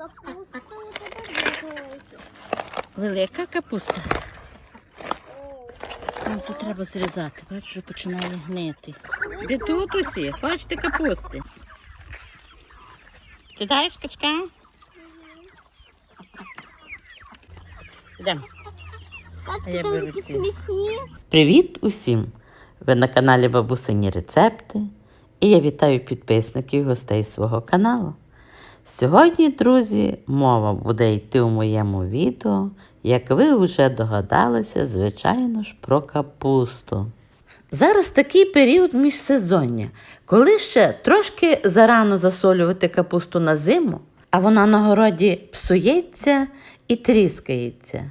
велику. Велика капуста. О, Ну, тут треба зрізати. Бачу, що починає гнити. Де тут усі? Хочете капусти? Ти даєш качка? Йдемо. Привіт усім! Ви на каналі Бабусині Рецепти і я вітаю підписників і гостей свого каналу. Сьогодні, друзі, мова буде йти у моєму відео, як ви вже догадалися, звичайно ж, про капусту. Зараз такий період міжсезоння, коли ще трошки зарано засолювати капусту на зиму, а вона на городі псується і тріскається.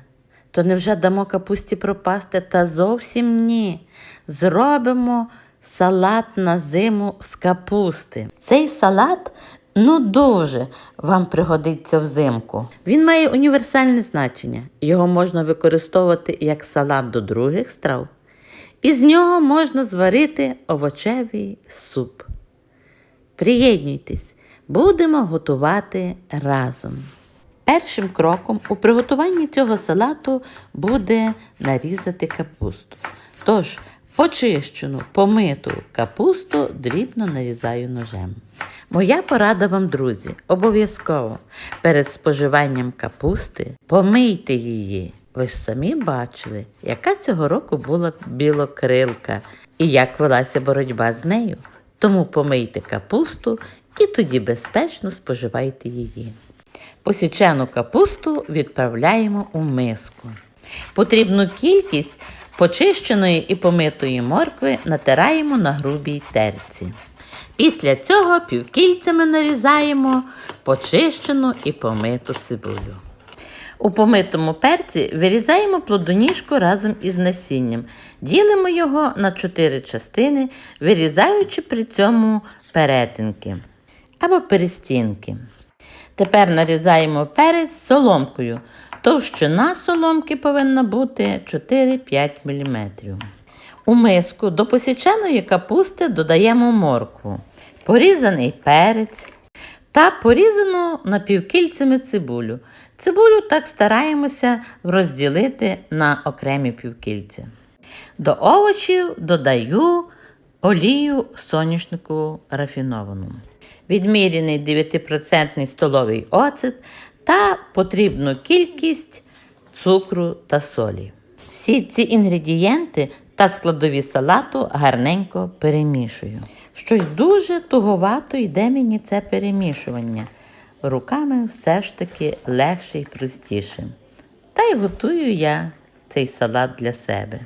То невже дамо капусті пропасти? Та зовсім ні. Зробимо салат на зиму з капусти. Цей салат ну дуже вам пригодиться взимку. Він має універсальне значення. Його можна використовувати як салат до других страв. Із нього можна зварити овочевий суп. Приєднуйтесь, будемо готувати разом. Першим кроком у приготуванні цього салату буде нарізати капусту. Тож, почищену, помиту капусту дрібно нарізаю ножем. Моя порада вам, друзі, обов'язково перед споживанням капусти помийте її. Ви ж самі бачили, яка цього року була білокрилка і як велася боротьба з нею. Тому помийте капусту і тоді безпечно споживайте її. Посічену капусту відправляємо у миску. Потрібну кількість почищеної і помитої моркви натираємо на грубій терці. Після цього півкільцями нарізаємо почищену і помиту цибулю. У помитому перці вирізаємо плодоніжку разом із насінням. Ділимо його на чотири частини, вирізаючи при цьому перетинки або перестінки. Тепер нарізаємо перець соломкою. Товщина соломки повинна бути 4-5 мм. У миску до посіченої капусти додаємо моркву, порізаний перець та порізану напівкільцями цибулю. Цибулю так стараємося розділити на окремі півкільця. До овочів додаю олію соняшнику рафіновану, відміряний 9% столовий оцет та потрібну кількість цукру та солі. Всі ці інгредієнти та складові салату гарненько перемішую. Щось дуже туговато йде мені це перемішування. Руками все ж таки легше і простіше. Та й готую я цей салат для себе.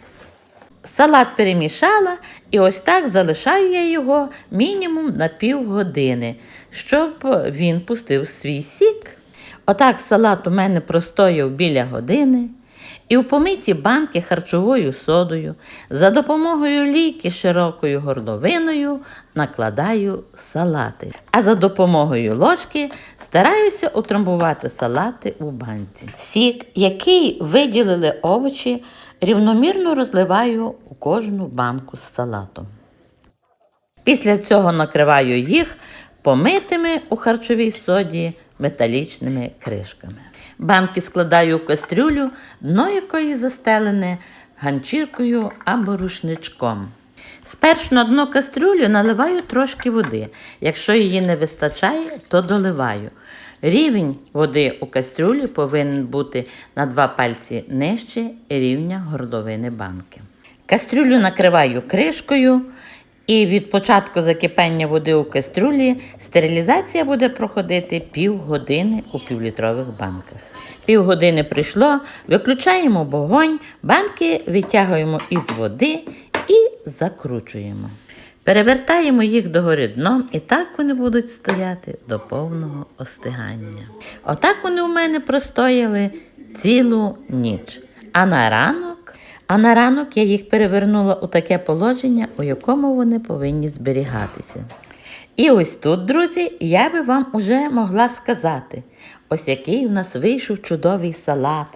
Салат перемішала і ось так залишаю я його мінімум на півгодини, щоб він пустив свій сік. Отак салат у мене простояв біля години. І в помиті банки харчовою содою за допомогою лійки широкою горловиною накладаю салати. А за допомогою ложки стараюся утрамбувати салати у банці. Сік, який виділили овочі, рівномірно розливаю у кожну банку з салатом. Після цього накриваю їх помитими у харчовій соді металічними кришками. Банки складаю у кастрюлю, дно якої застелене ганчіркою або рушничком. Спершу на дно кастрюлю наливаю трошки води. Якщо її не вистачає, то доливаю. Рівень води у кастрюлі повинен бути на два пальці нижче рівня горловини банки. Кастрюлю накриваю кришкою, і від початку закипання води у кастрюлі стерилізація буде проходити півгодини у півлітрових банках. Півгодини прийшло, виключаємо вогонь, банки витягуємо із води і закручуємо. Перевертаємо їх догори дном і так вони будуть стояти до повного остигання. Отак вони у мене простояли цілу ніч. А на ранок, а на ранок я їх перевернула у таке положення, у якому вони повинні зберігатися. І ось тут, друзі, я би вам уже могла сказати, ось який у нас вийшов чудовий салат.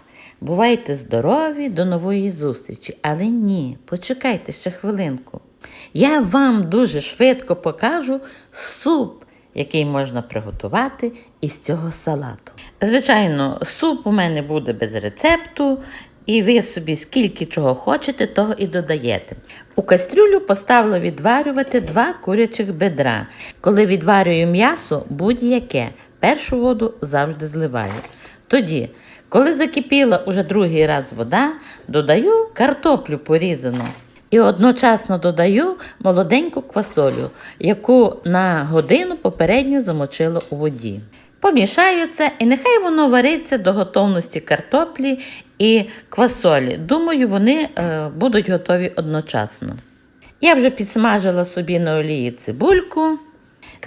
Бувайте здорові, до нової зустрічі. Але ні, почекайте ще хвилинку. Я вам дуже швидко покажу суп, який можна приготувати із цього салату. Звичайно, суп у мене буде без рецепту, і ви собі скільки чого хочете, того і додаєте. У кастрюлю поставила відварювати два курячих бедра. Коли відварюю м'ясо, будь-яке, першу воду завжди зливаю. Тоді, коли закипіла уже другий раз вода, додаю картоплю порізану. І одночасно додаю молоденьку квасолю, яку на годину попередньо замочила у воді. Помішаю це і нехай воно вариться до готовності картоплі і квасолі. Думаю, вони е, будуть готові одночасно. Я вже підсмажила собі на олії цибульку.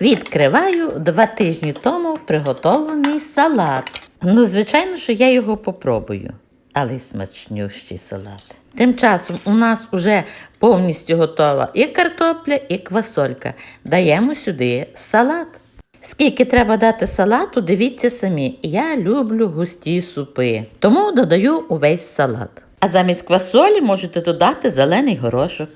Відкриваю два тижні тому приготовлений салат. Ну, звичайно, що я його попробую, але й смачнющий салат. Тим часом у нас уже повністю готова і картопля, і квасолька. Даємо сюди салат. Скільки треба дати салату, дивіться самі. Я люблю густі супи, тому додаю увесь салат. А замість квасолі можете додати зелений горошок.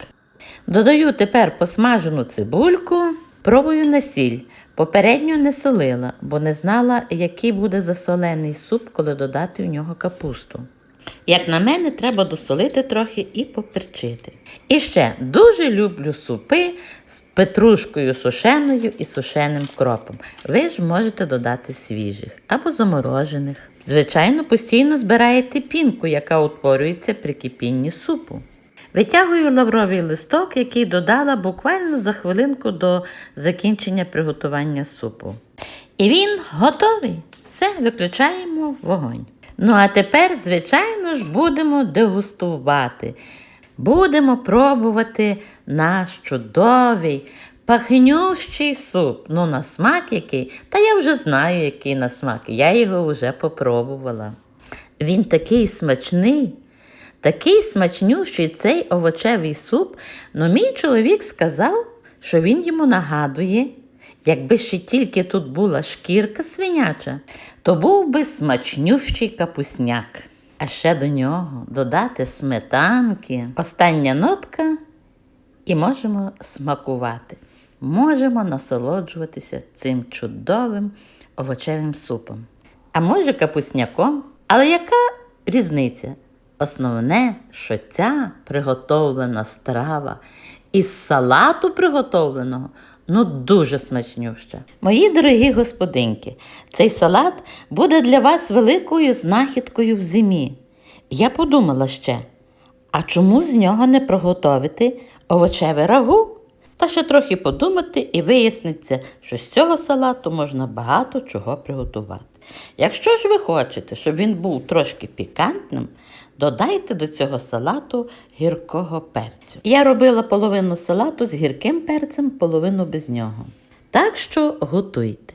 Додаю тепер посмажену цибульку, пробую на сіль. Попередньо не солила, бо не знала, який буде засолений суп, коли додати в нього капусту. Як на мене, треба досолити трохи і поперчити. І ще дуже люблю супи з петрушкою сушеною і сушеним кропом. Ви ж можете додати свіжих або заморожених. Звичайно, постійно збираєте пінку, яка утворюється при кипінні супу. Витягую лавровий листок, який додала буквально за хвилинку до закінчення приготування супу. І він готовий. Все, виключаємо вогонь. Ну а тепер, звичайно ж, будемо дегустувати. Будемо пробувати наш чудовий, пахнющий суп. Ну, на смак який. Та я вже знаю, який на смак. Я його вже попробувала. Він такий смачний. Такий смачнющий цей овочевий суп, но мій чоловік сказав, що він йому нагадує, якби ще тільки тут була шкірка свиняча, то був би смачнющий капусняк. А ще до нього додати сметанки, остання нотка, і можемо смакувати. Можемо насолоджуватися цим чудовим овочевим супом. А може капусняком? Але яка різниця? Основне, що ця приготовлена страва із салату приготовленого ну дуже смачнюща. Мої дорогі господинки, цей салат буде для вас великою знахідкою в зимі. Я подумала ще, а чому з нього не приготовити овочеве рагу? Та ще трохи подумати і виясниться, що з цього салату можна багато чого приготувати. Якщо ж ви хочете, щоб він був трошки пікантним, додайте до цього салату гіркого перцю. Я робила половину салату з гірким перцем, половину без нього. Так що готуйте.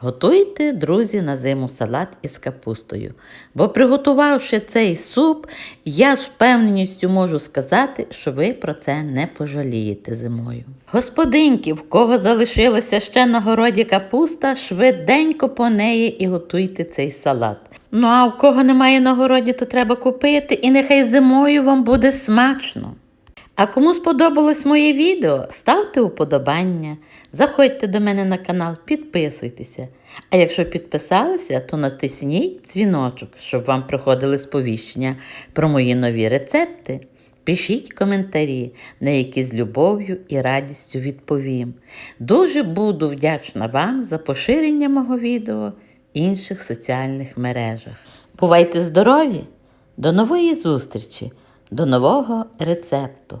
Готуйте, друзі, на зиму салат із капустою. Бо приготувавши цей суп, я з впевненістю можу сказати, що ви про це не пожалієте зимою. Господинки, в кого залишилася ще на городі капуста, швиденько по неї і готуйте цей салат. Ну а в кого немає на городі, то треба купити, і нехай зимою вам буде смачно. А кому сподобалось моє відео, ставте уподобання, заходьте до мене на канал, підписуйтеся. А якщо підписалися, то натисніть дзвіночок, щоб вам приходили сповіщення про мої нові рецепти. Пишіть коментарі, на які з любов'ю і радістю відповім. Дуже буду вдячна вам за поширення мого відео в інших соціальних мережах. Бувайте здорові! До нової зустрічі, до нового рецепту.